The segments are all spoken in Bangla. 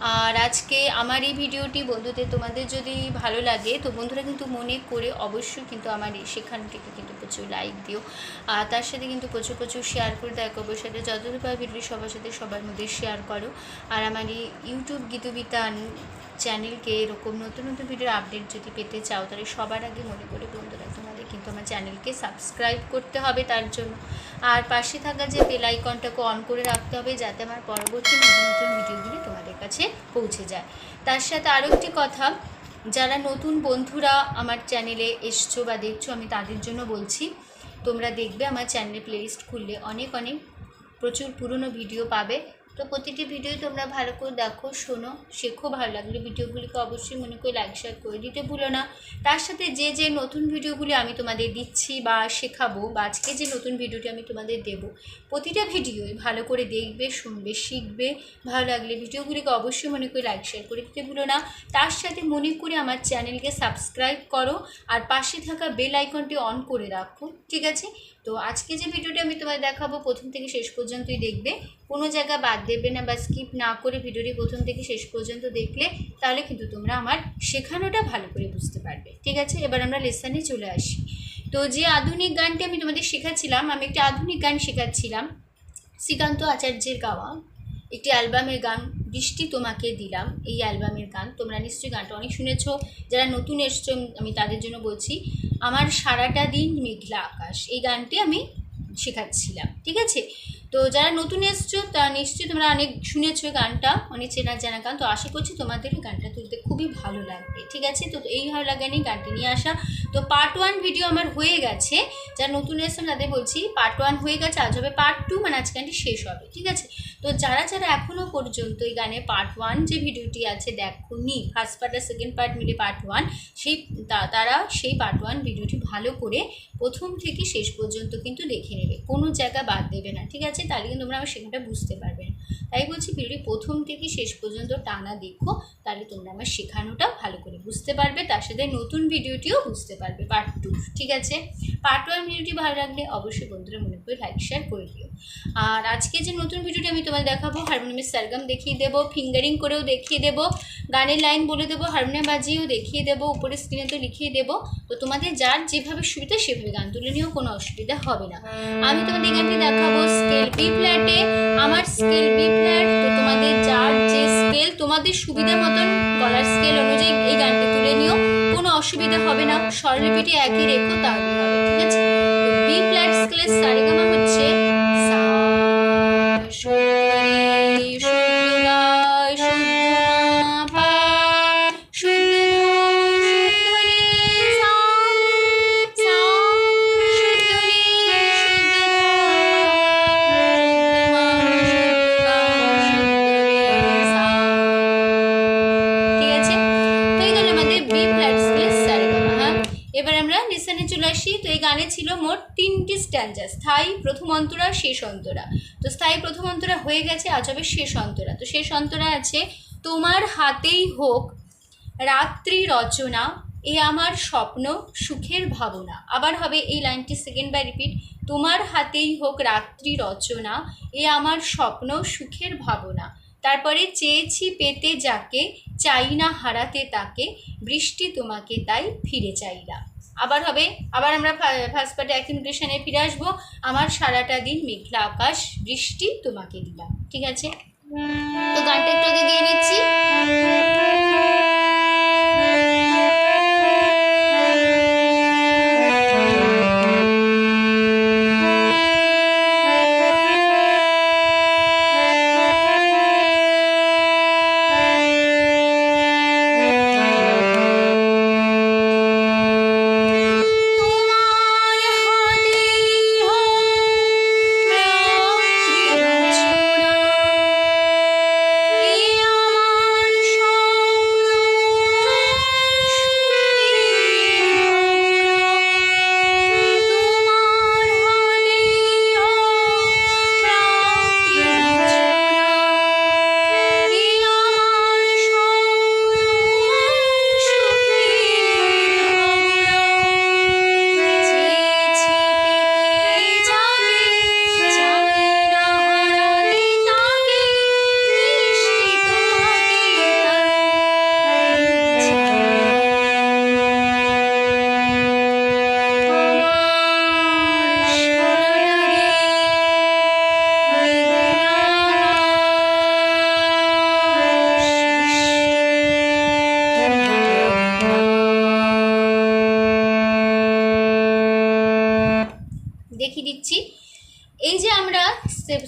আর আজকে আমার এই ভিডিওটি বন্ধুদের তোমাদের যদি ভালো লাগে, তো বন্ধুরা কিন্তু মনে করে অবশ্যই কিন্তু আমার এই সেখানটিকে কিন্তু প্রচুর লাইক দিও। আর তার সাথে কিন্তু প্রচুর প্রচুর শেয়ার করে দেখো। অবশ্যই সাথে যতদূর পারে ভিডিও সবার সাথে সবার মধ্যে শেয়ার করো। আর আমার এই ইউটিউব গীতবিতান চ্যানেলকে এরকম নতুন নতুন ভিডিওর আপডেট যদি পেতে চাও, তাহলে সবার আগে মনে করে বন্ধুরা তোমাদের কিন্তু আমার চ্যানেলকে সাবস্ক্রাইব করতে হবে তার জন্য। আর পাশে থাকা যে বেল আইকনটাকে অন করে রাখতে হবে যাতে আমার পরবর্তী নতুন নতুন ভিডিওগুলি তোমাদের কাছে পৌঁছে যায়। তার সাথে আরও একটি কথা, যারা নতুন বন্ধুরা আমার চ্যানেলে এসছো বা দেখছ, আমি তাদের জন্য বলছি, তোমরা দেখবে আমার চ্যানেলে প্লেলিস্ট খুললে অনেক অনেক প্রচুর পুরনো ভিডিও পাবে। তো প্রতিটি ভিডিও তোমরা ভালো করে দেখো, শোনো, শেখো, ভালো লাগলে ভিডিওগুলিকে অবশ্যই মনে করে লাইক শেয়ার করে দিতে ভুলো না। তার সাথে যে যে নতুন ভিডিওগুলি আমি তোমাদের দিচ্ছি বা শেখাবো বা আজকে যে নতুন ভিডিওটি আমি তোমাদের দেব, প্রতিটা ভিডিওই ভালো করে দেখবে, শুনবে, শিখবে, ভালো লাগলে ভিডিওগুলিকে অবশ্যই মনে করে লাইক শেয়ার করে দিতে ভুলো না। তার সাথে মনে করে আমার চ্যানেলকে সাবস্ক্রাইব করো আর পাশে থাকা বেল আইকনটি অন করে রাখো, ঠিক আছে? তো আজকে যে ভিডিওটা আমি তোমায় দেখাবো, প্রথম থেকে শেষ পর্যন্তই দেখবে। কোনো জায়গা বাদ দেবে না বা স্কিপ না করে ভিডিওটি প্রথম থেকে শেষ পর্যন্ত দেখলে, তাহলে কিন্তু তোমরা আমার শেখানোটা ভালো করে বুঝতে পারবে। ঠিক আছে? এবার আমরা লেসানে চলে আসি। তো যে আধুনিক গানটি আমি তোমাদের শেখাচ্ছিলাম, আমি একটি আধুনিক গান শেখাচ্ছিলাম। শ্রীকান্ত আচার্যের গাওয়া। একটি অ্যালবামের গান, বৃষ্টি তোমাকে দিলাম এই অ্যালবামের গান। তোমরা নিশ্চয়ই গানটা অনেক শুনেছো। যারা নতুন এসছো, আমি তাদের জন্য বলছি, আমার সারাটা দিন মেঘলা আকাশ এই গানটি আমি শেখাচ্ছিলাম। ঠিক আছে? তো যারা নতুন এসছো, তা নিশ্চয়ই তোমরা অনেক শুনেছো গানটা, অনেক চেনা জানা গান। তো আশা করছি তোমাদের এই গানটা তুলতে খুবই ভালো লাগবে। ঠিক আছে? তো এই ভালো লাগে নিয়ে গানটি নিয়ে আসা। তো পার্ট ওয়ান ভিডিও আমার হয়ে গেছে। যারা নতুন এসছো, তাদের বলছি পার্ট ওয়ান হয়ে গেছে, আজ হবে পার্ট টু মানে আজকে গানটি শেষ হবে। ঠিক আছে? তো যারা যারা এখনও পর্যন্ত এই গানের পার্ট ওয়ান যে ভিডিওটি আছে দেখোনি ফার্স্ট পার্ট আর সেকেন্ড পার্ট মিলে পার্ট ওয়ান সেই তারা সেই পার্ট ওয়ান ভিডিওটি ভালো করে প্রথম থেকে শেষ পর্যন্ত কিন্তু দেখে নেবে। কোনো জায়গা বাদ দেবে না, ঠিক আছে? তাহলে কিন্তু তোমরা আমার সেখানটা বুঝতে পারবে না। তাই বলছি ভিডিওটি প্রথম থেকে শেষ পর্যন্ত টানা দেখো, তাহলে তোমরা আমার শেখানোটা ভালো করে বুঝতে পারবে, তার সাথে নতুন ভিডিওটিও বুঝতে পারবে পার্ট টু ঠিক আছে? পার্ট ওয়ান ভিডিওটি ভালো লাগলে অবশ্যই বন্ধুরা মনে করে লাইক শেয়ার করে দিও। আর আজকে যে নতুন ভিডিওটি আমি তোমাদের দেখাবো হারমোনিয়ামের সারগাম দেখিয়ে দেবো ফিঙ্গারিং করেও দেখিয়ে দেবো, গানের লাইন বলে দেবো হারমোনিয়াম বাজিয়েও দেখিয়ে দেবো উপরে স্ক্রিনে তো লিখিয়ে দেবো। তো তোমাদের যার যেভাবে সুবিধা সেভাবে গান তুলে নিয়েও কোনো অসুবিধা হবে না। আমি তোমাদের গানটি দেখাবো স্কেল বি ফ্ল্যাটে আমার স্কেল বি ফ্ল্যাট তো তোমাদের যার যে স্কেল তোমাদের সুবিধা মতন গলার স্কেল অনুযায়ী এই গানটি তুলে নিও, কোনো অসুবিধা হবে না, স্বরলিপিটি একই রেখো, তাহলেই হবে, ঠিক আছে? তো বি ফ্ল্যাট স্কেলের সারেগামা গানে ছিল মোট তিনটি স্ট্যান্ডার, স্থায়ী প্রথম অন্তরা, শেষ অন্তরা। তো স্থায়ী প্রথম অন্তরা হয়ে গেছে, আজ হবে শেষ অন্তরা। তো শেষ অন্তরা আছে, তোমার হাতেই হোক রাত্রি রচনা, এ আমার স্বপ্ন, সুখের ভাবনা। আবার হবে এই লাইনটি সেকেন্ড বাই রিপিট তোমার হাতেই হোক রাত্রি রচনা, এ আমার স্বপ্ন, সুখের ভাবনা। তারপরে, চেয়েছি পেতে যাকে, চাই না হারাতে তাকে, বৃষ্টি তোমাকে তাই ফিরে চাইলা। আবার হবে। আবার আমরা ফার্স্ট পার্টে নোটেশনে ফিরে আসব। আমার সারাটা দিন মেঘলা আকাশ, বৃষ্টি তোমাকে দিলাম। ঠিক আছে? তো গানটা একটু আগে গিয়ে নিচ্ছি।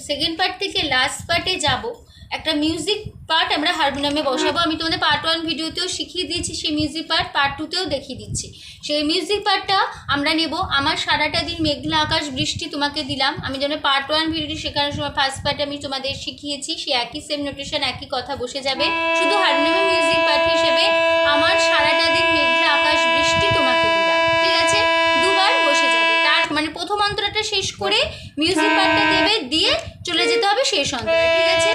সেকেন্ড পার্ট থেকে লাস্ট পার্টে যাব। একটা মিউজিক পার্ট আমরা হারমোনিয়ামে বসাবো। আমি তোমাদের পার্ট ওয়ান ভিডিওতেও শিখিয়ে দিয়েছি, সেই মিউজিক পার্ট পার্ট টুতেও দেখিয়ে দিচ্ছি। সেই মিউজিক পার্টটা আমরা নেব। আমার সারাটা দিন মেঘলা আকাশ, বৃষ্টি তোমাকে দিলাম। আমি যেন পার্ট ওয়ান ভিডিওটি শেখানোর সময় ফার্স্ট পার্টে আমি তোমাদের শিখিয়েছি। সে একই সেম নোটেশন একই কথা বসে যাবে। শুধু হারমোনিয়ামে মিউজিক পার্ট হিসেবে আমার সারাটা দিন মেঘলা শেষ করে মিউজিক পার্টটা দেবে দিয়ে চলে যেতে হবে শেষ অন্তরে ঠিক আছে?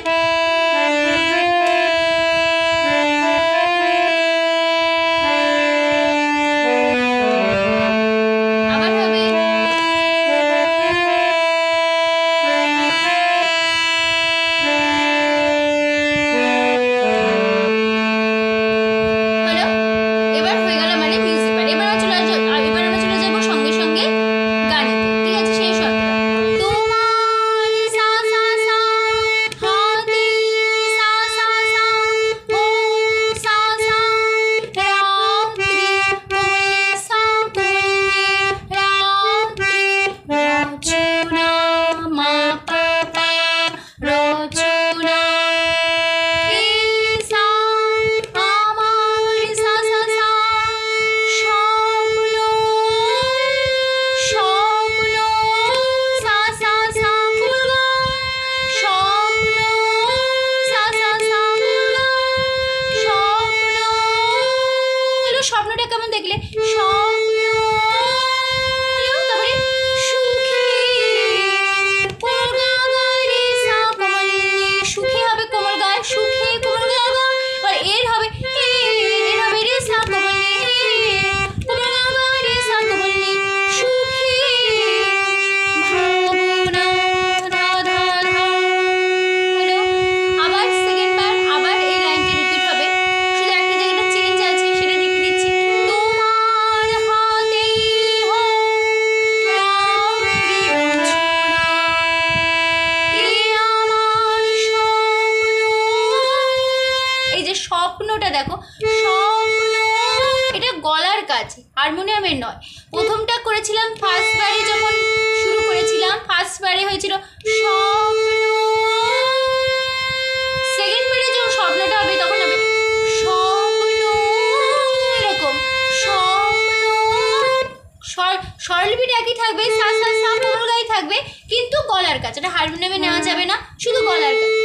প্রথমটা করেছিলাম ফার্স্ট বারে যখন শুরু করেছিলাম ফার্স্ট বারে হয়েছিল স্বপ্ন। সেকেন্ড বারে যখন স্বপ্নটা হবে, তখন হবে স্বপ্ন এরকম, স্বপ্ন। একই থাকবে থাকবে, কিন্তু গলার কাছে হারমোনিয়ামে নেওয়া যাবে না, শুধু গলার কাছে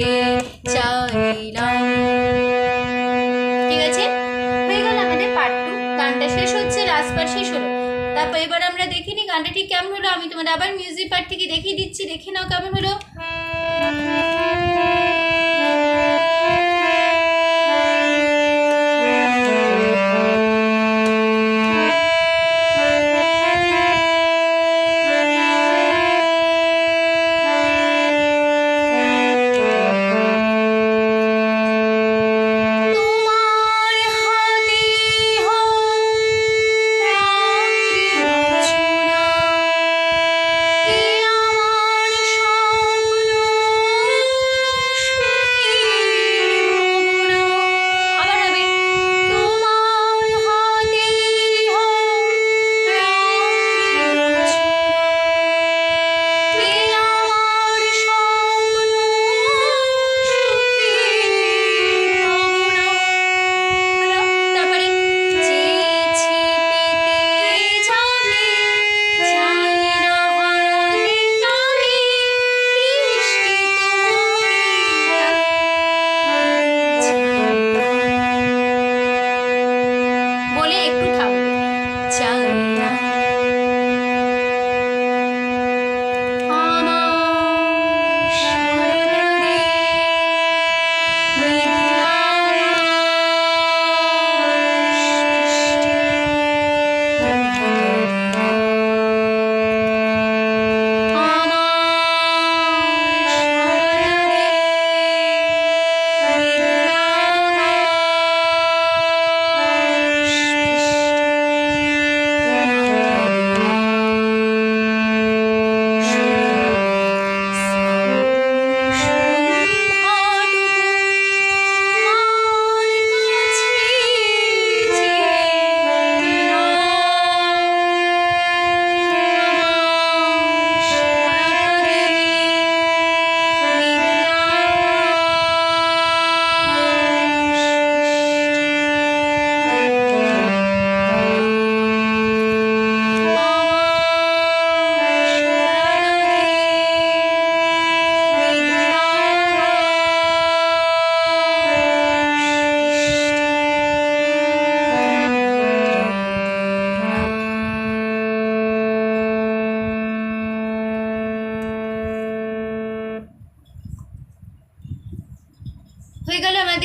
রে, চাইলাম। ঠিক আছে? হয়ে গেল আমাদের পার্ট টু গানটা শেষ হচ্ছে রাজপার শেষ হলো। তারপর এবার আমরা দেখিনি গানটা ঠিক কেমন হলো। আমি তোমার আবার মিউজিক পার্ট থেকে দেখিয়ে দিচ্ছি। দেখে নাও কেমন হলো।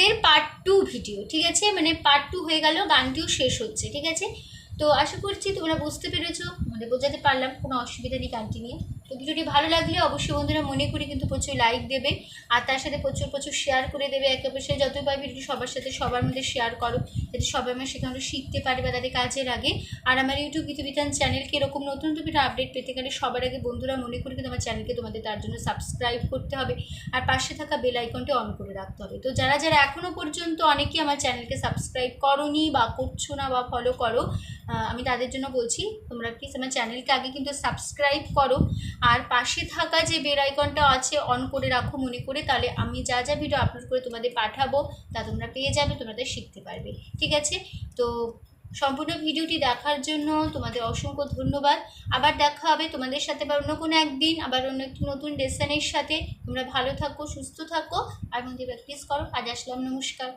আমাদের পার্ট টু ভিডিও ঠিক আছে? মানে পার্ট টু হয়ে গেল, গানটিও শেষ হচ্ছে, ঠিক আছে? তো আশা করছি তোমরা বুঝতে পেরেছ মানে বোঝাতে পারলাম, কোনো অসুবিধা নেই গানটি নিয়ে। তো ভিডিওটি ভালো লাগলে অবশ্যই বন্ধুরা মনে করে কিন্তু প্রচুর লাইক দেবে আর তার সাথে প্রচুর প্রচুর শেয়ার করে দেবে। একে সাথে যতই পারবে ভিডিও সবার সাথে সবার মধ্যে শেয়ার করো। যাতে সবাই আমার সেখানে শিখতে পারে বা তাদের কাজে লাগে আর আমার ইউটিউব গীতবিতান চ্যানেলকে এরকম নতুন নতুন আপডেট পেতে গেলে সবার আগে বন্ধুরা মনে করে কিন্তু আমার চ্যানেলকে তোমাদের তার জন্য সাবস্ক্রাইব করতে হবে। আর পাশে থাকা বেল আইকনটি অন করে রাখতে হবে। তো যারা যারা এখনও পর্যন্ত অনেকেই আমার চ্যানেলকে সাবস্ক্রাইব করনি বা করছ না বা ফলো করো আমি তাদের জন্য বলছি, তোমরা প্লিজ আমার চ্যানেলকে আগে কিন্তু সাবস্ক্রাইব করো। আর পাশে থাকা যে বেল আইকনটা আছে অন করে রাখো মনে করে, তাহলে আমি যা যা ভিডিও আপলোড করে তোমাদের পাঠাবো, তা তোমরা পেয়ে যাবে, তোমাদের শিখতে পারবে। ঠিক আছে? তো সম্পূর্ণ ভিডিওটি দেখার জন্য তোমাদের অসংখ্য ধন্যবাদ। আবার দেখা হবে তোমাদের সাথে বা অন্য কোনো একদিন, আবার অন্য একটি নতুন লেসনের সাথে। তোমরা ভালো থাকো, সুস্থ থাকো, আর মধ্যে প্র্যাকটিস করো। আজ আসলাম, নমস্কার।